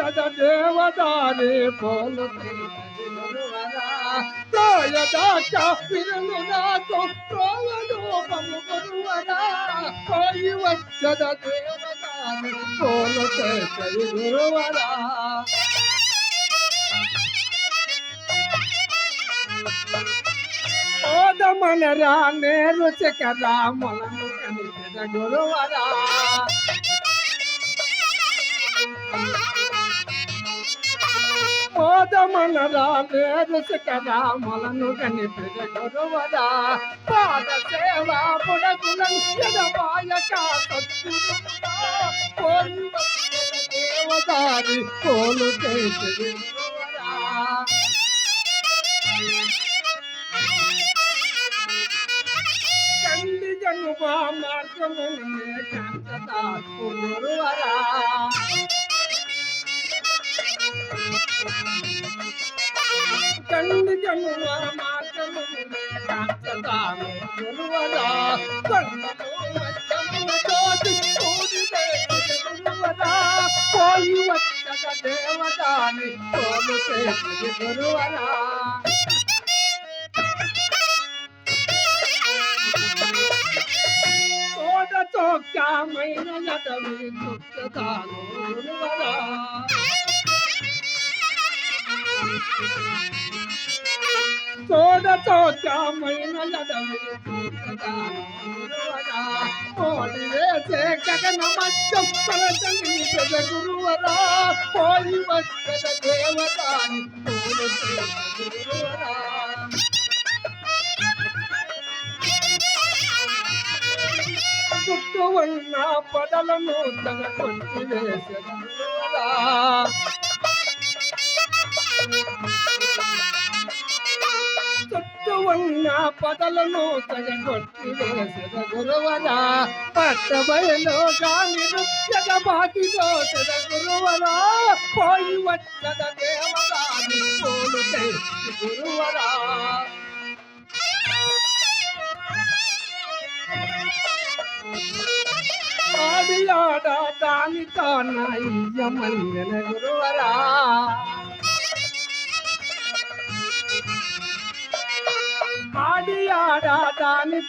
వచ్చద దేవదారి pole తోయదాక పిల్లలు నాతో ప్రోగరూపము గురువరా పోయి వచ్చద దేవదారి పోలు గురువరా ఓదమనరా నేరు చకరా గురువరా ఓదమనరా నేరు చకరా మొలను కనిపెద గురువరా పాద సేవా పుడకులను ఎదవాయ దేవదారి కోలు చేసే గురువరా గురువరా కండి జనుమ మార్గమునే కంటతా గురువరా కన్నము తోటి పోయి దేవదాని చేసి గురువరా తోట నటవి గురువరా తోట చోక్కామైన నటవి వేసే గగన మధ్యం పరచని పెద గురువరా పోయి వచ్చద దేవతాని గురువరా చుట్టూ ఉన్న పదలను తన కొంటి ఉన్న పదలను తన కొట్టి గురువరా పట్టబయలో గాని నృత్యద బాకి గురువరా పోయి వచ్చద గురువరా గురువరా ఆడి ఆడ దాని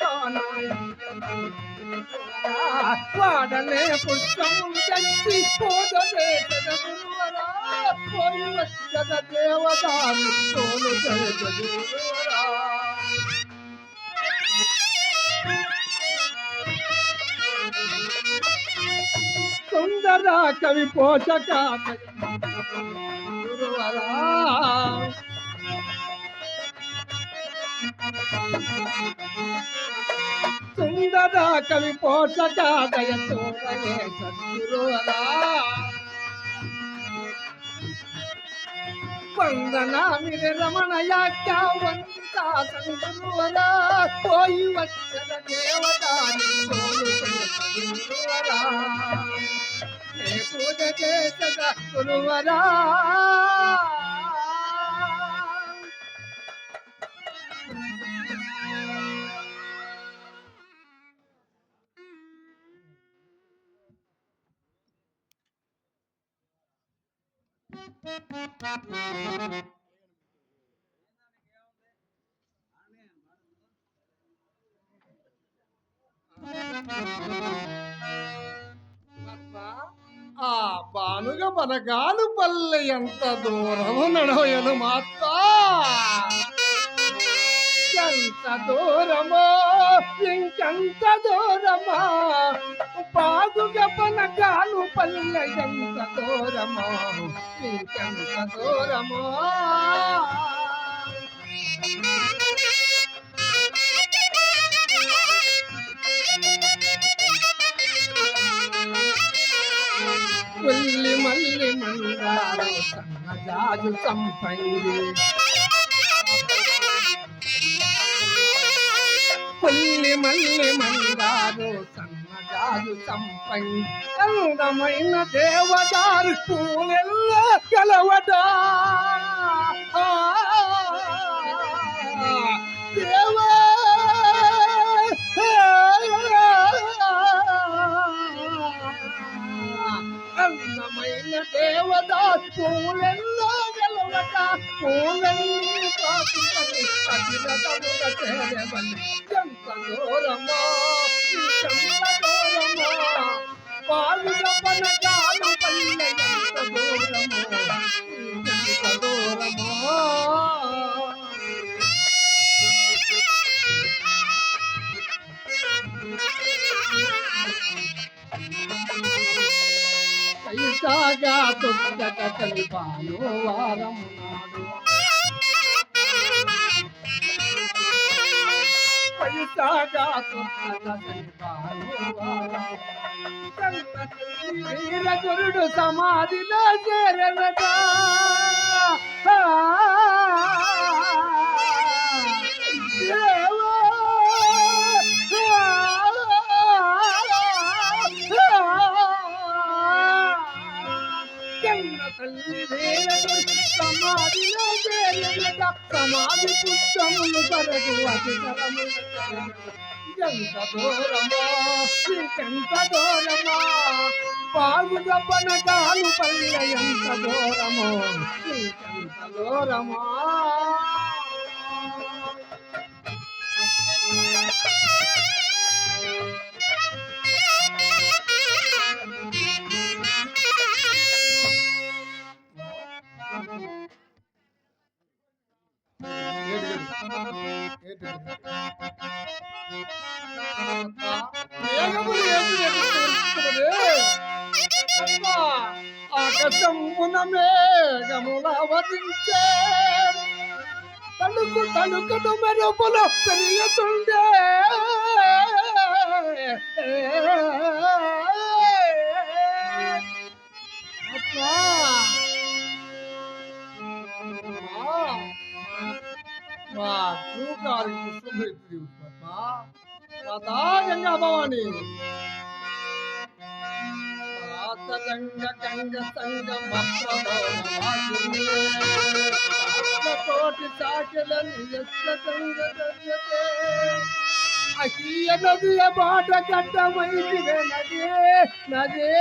వాడలే పుష్పములు తెచ్చి పోదలే గురువరా పోయి వచ్చద దేవదాని తోలు గురువరా సుందర కవి పోషక గురువరా సుందర కవి పోషకాదయ చూడలే సద్గురువరా వందనా మిరి రమణ యాజ్ఞ పోయి వచ్చద గురువరా పూజ చేసద గురువరా. ఆ బానుగ బనగాను పల్లె ఎంత దూరము నడవయను మాత. ఎంత దూరమో ఇంకెంత దూరమా బాగుగ బనగాను పల్లె ఎంత దూరమో ఇంకెంత దూరమో పుల్లి మల్లి మందారు సన్నజాజు సంపంగి మల్లి మందారు సన్నజాజు సంపంగి అందమైన దేవదారు పూలెల్ల కలవడా ఆ, అందమైన దేవదారు పూలన్నీ ఎంత పాలుగ పనగాలు పల్లె ఎంత కలిపాను నాడు పైసాగా తొక్కట కలిపాను వారము వీరగురుడు సమాధిలో చేరనట Yeah. సమాధిలో చేరనట సమాధి పుట్టములు తరగు అధికరములు ఎంత దూరమా ఎంత దూరమా కాలు పల్లె ఎంత దూరమో ఎంత దూరమా ఎదుర్కొంటున్నది? అమ్మా, ఆకాశమున మేఘముల వదించే తణుకు తణుకును మెరుపులు తెలియతుండే అమ్మా. మా చూకారి శుభ్రతి రాధా గంగా భవాని. గంగ గంగ సంగమ కోటి సాకిల నియస్త గంగ దర్యతే. అహీయ నదియ బాట నదే నదే.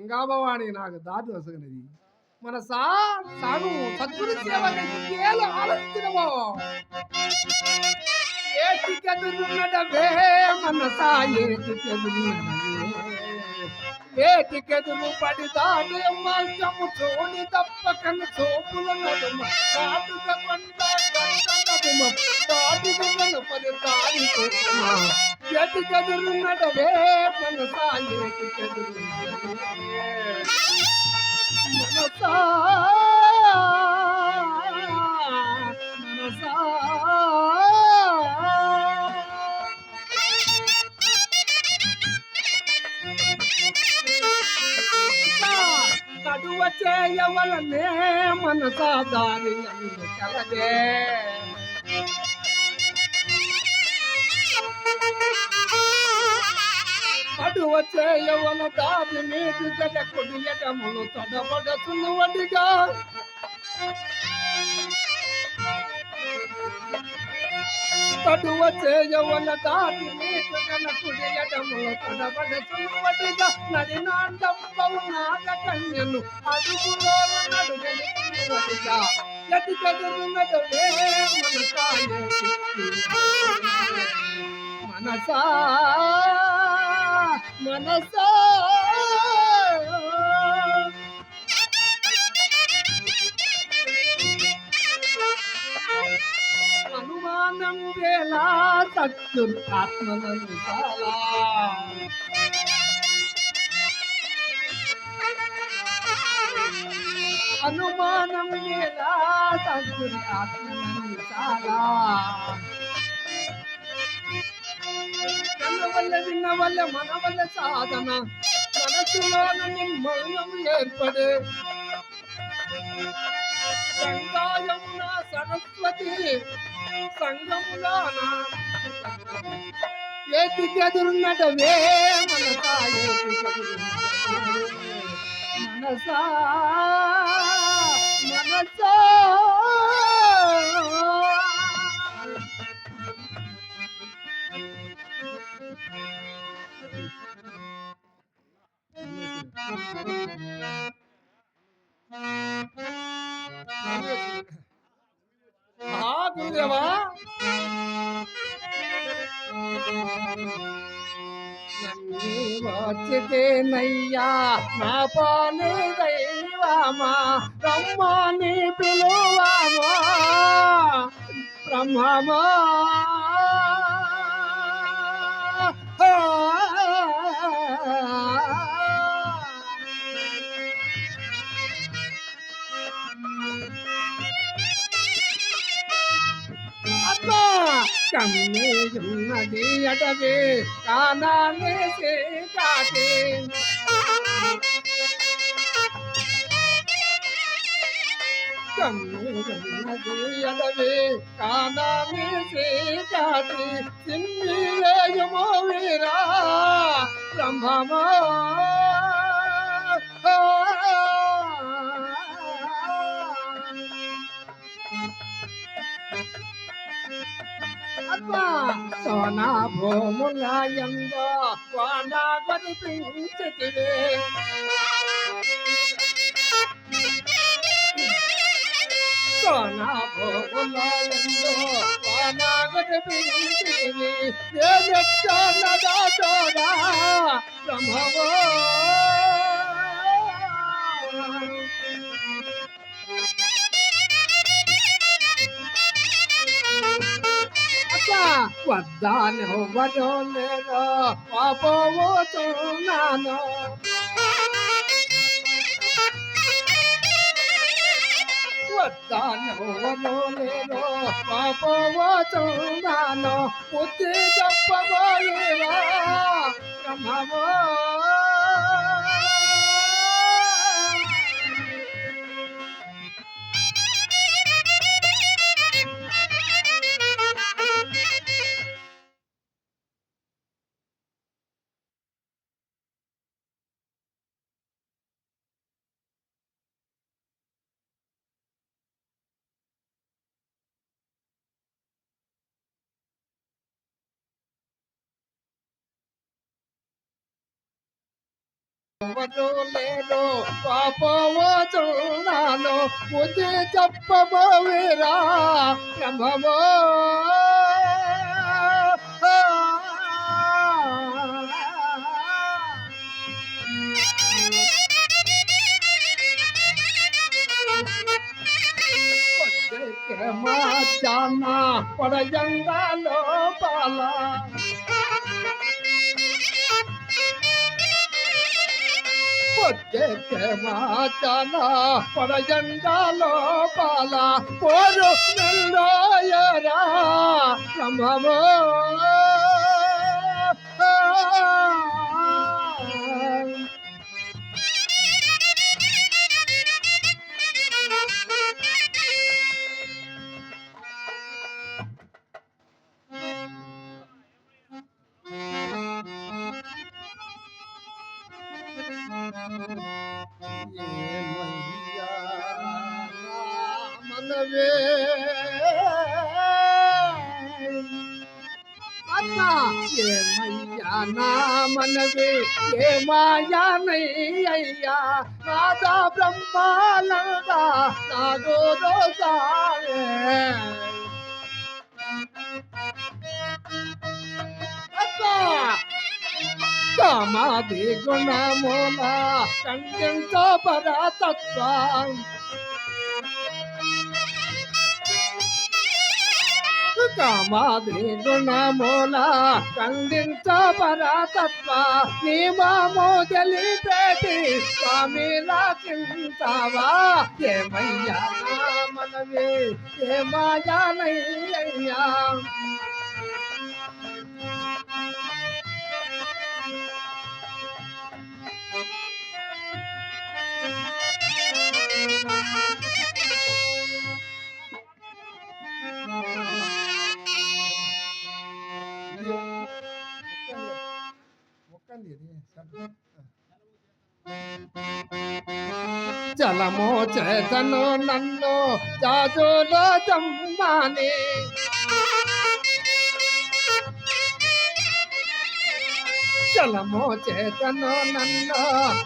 ఆ నాకు దాటి వసగినది మన సాగు సద్గురు సేవ కేలు ఏ ఏటికెదురున్నడవే మన సాయి ఏటికెదురు పడి దాడి మార్గము చూడి తప్పకను చూపుల నడుమ. కాటుక కొండ గట్ట నడుమ. దాటుకున్న పది దారి ఏటికెదురున్నడవే మన సా ఏటికెదురున్నడవే మనసా మనసా చేయవలనే మనసా దారి కలదే అడు వచ్చే యవన దారి మీది గడ కుడియటములు తడబడుతున్నవడిగా తడు వచ్చే యవన దారి మీది గడ కుడియటములు నాగ కన్యను అడుగులో ఎటు మనసా మనసా. అనుమానం వేలా తట్టు ఆత్మనందు చాలా. అనుమానం వేలా తట్టు ఆత్మనందు చాలా. కన్న వల్ల విన్న వల్ల మన వల్ల సాధన. మనసులోన నిర్మలం ఏర్పడే. గంగాయమున సరస్వతి సంగములాన ఏ తిగెదురున్నటవే మనసా మనసా మనసా. గురుదేవా వచ్చితే నయ్యా నా బ్రహ్మమా? కమ్మేయున్నది అటవే కానానే కాటి కమ్మేయున్నది అటవే కాటి సిమ్మిలేయుమో వీరా బ్రహ్మమా సోనా భూముల ఎందో వాన కనిపించితివే సోనా భూముల ఎందో వాన కనిపించితివి బ్రహ్మవో. వద్దాను వరో లేదో పాపోతున్నాను వద్దాను వరో లేదో పాపోతున్నాను బుద్ధి చెప్పబోయేవా బ్రహ్మవో లేదో పాపవచున్నాను బుద్ధి చెప్పబోవేరా బ్రహ్మమో మాచాన పడయంగాలో పాల పొద్దెక్కే మాచన పడజెండాలో పాల పోరు నెల్లోయరా బ్రహ్మమో నా మనవే ఏమాయానయ్యా నాదా బ్రహ్మానందా నా గోరోసాయే అబ్బా కామాది గుణమూల ఖండించ పరతత్వం కామాది గుణమూల ఖండించ పరతత్వ నిమము పేటి స్వామి రచించవా ఏమయ్యా నా మనవి ఏమాయానయ్యా జలమో చేతను నన్ను జాజులో జమ్మాని జలమో చేతను నన్ను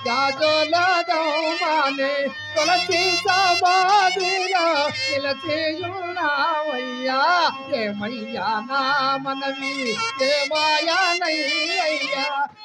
జాజులో జమ్మాని తులసి సమాధిలో నిలచేయున్నావయ్యా ఏమయ్యా నా మనవి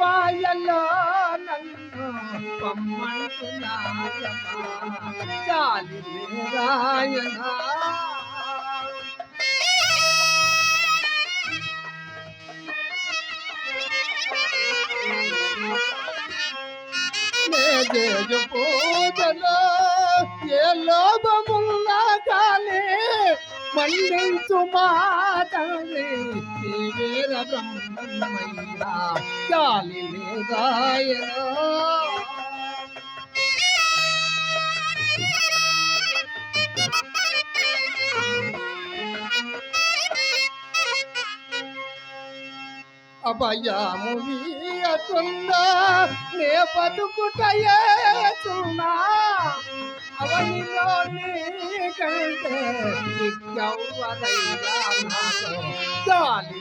కలిమాయలో నన్ను పమ్మంటున్నాయనా పూజలో ఏ లోభమున్నా కానీ మండించు మాతని వేద బ్రహ్మయ్యా చాలి లేదాయనా అభయము వీయకున్నా నే బతుకుటయేచున్నా అవనిలో నీ కంటే చాలి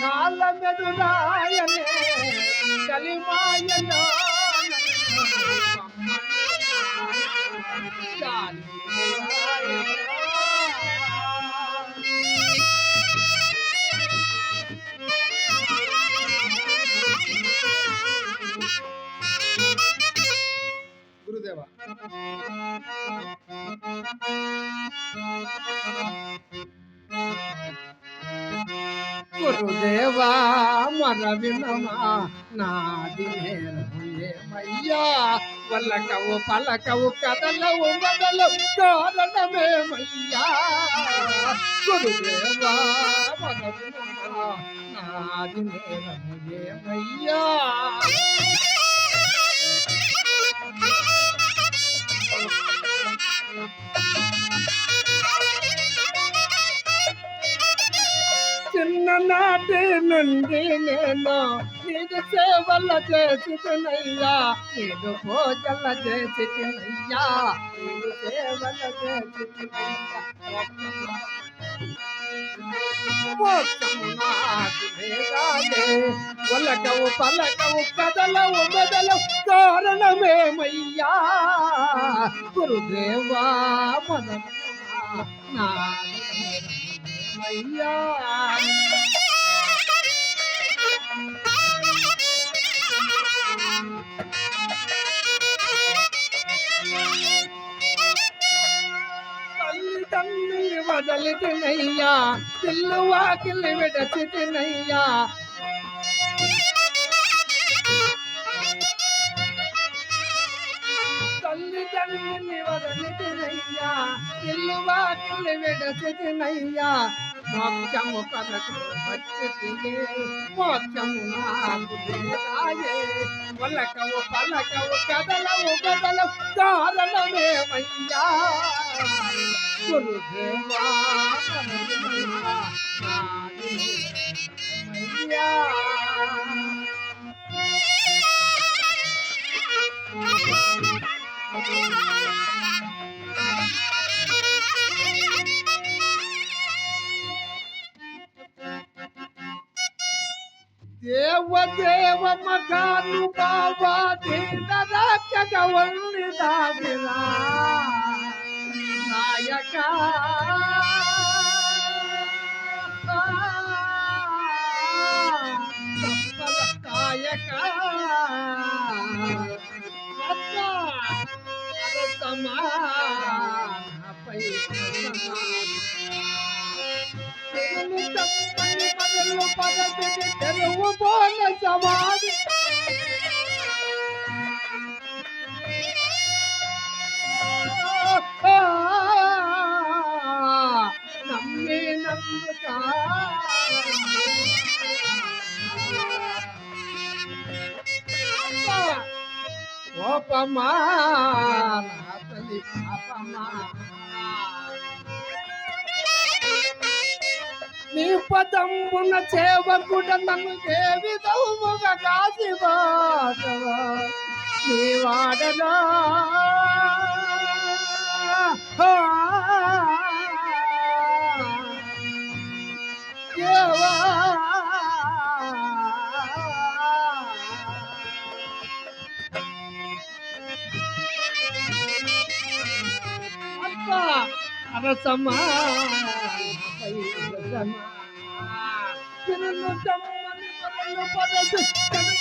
కాళ్ళ మెదురాయనే కలిమాయలో చాలి గురుదేవా గురుదేవా మన వినమా నాది ఏమయ్యా వల్లకవు పలకవు కదలవు మొదలవు కారణమేమయ్యా గురుదేవా మన వినమా నాది ఏమయ్యా నాటి నుండి నేను నీకు సేవల చేసి తినయ్యా నీకు పూజల చేసి తినయ్యా నీకు సేవల చేసి తినయ్యా పలకవు కదలవు మెదలవు కారణమేమయ్యా? గురుదేవా మన నా అయ్యా. తల్లిదండ్రులు వదలితినయ్యా. పిల్లు వాకిలి విడచితినయ్యా. తల్లిదండ్రుని వదలితినయ్యా ఇల్లు వాకిలి విడచితినయ్యా. మోక్షము కనకు వచ్చితినే మోక్షము నాకు లేదాయే పలకవు పలకవు కదలవు కదలవు కారణమేమయ్యా గురుదేవా అయ్యా. Deva deva makanu baba dinda da dina nayaka ah, ah, ah, ah. తెరువు పోల సమాధి నమ్మి పదంబున పదమున చేవకుడ నన్ను ఏ విధముగా కాసి నీ వాడలో దేవా అప్ప అరసమా পদ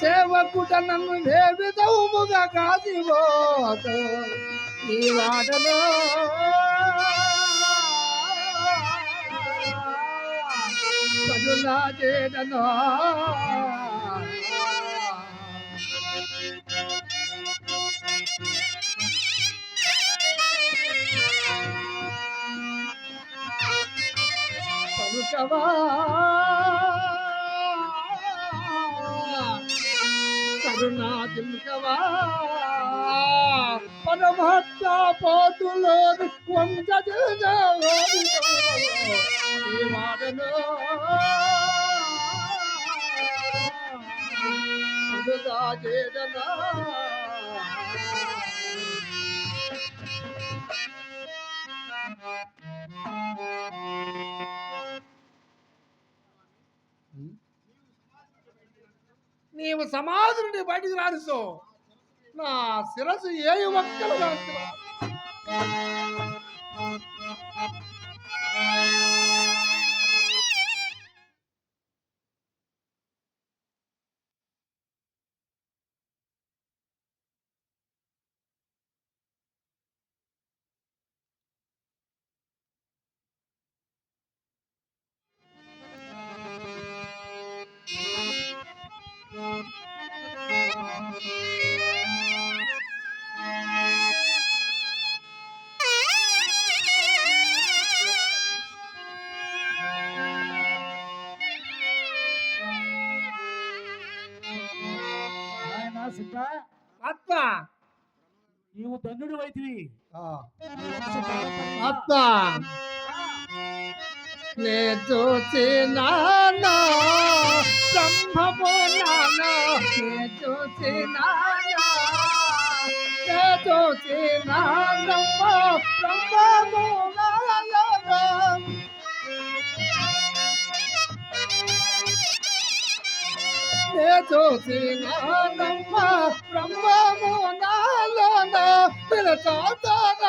సేవకుట నన్ను ఏ విధముగా కాసిపోతు ఈ వాటలో కదులా చేయడనో పలుకవా. కరుణా దిల్కవా పరమహత్త పోతులో వంశజనో నీవు సమాధి నుండి బయటికి రానిసో నా శిరస్సు ఏ ఒక్కలు అత్త! నీవు ధన్యుడు వైతివి. అత్త! నే బ్రహ్మము నానా నే చూసినానా నే బ్రహ్మము నానా నే చూసినానమ్మ బ్రహ్మము నాలోన పిలతాతన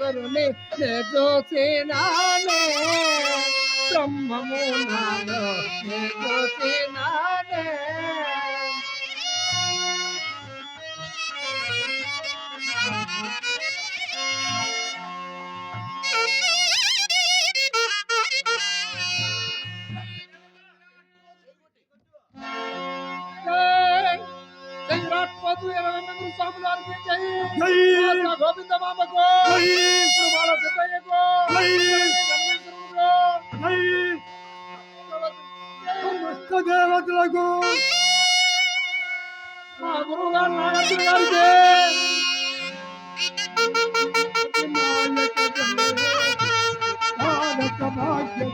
గురుని నే చూసినానే బ్రహ్మము నాలో నే చూసినానే स्वामिनारायण की जय जय माता गोविंद मामा को। जय गुरु बाला सतय को। जय गणेश रूप को जय समस्त देवतలకు మా గురుగారు నాగేశ్వర గారికి భాగ్యం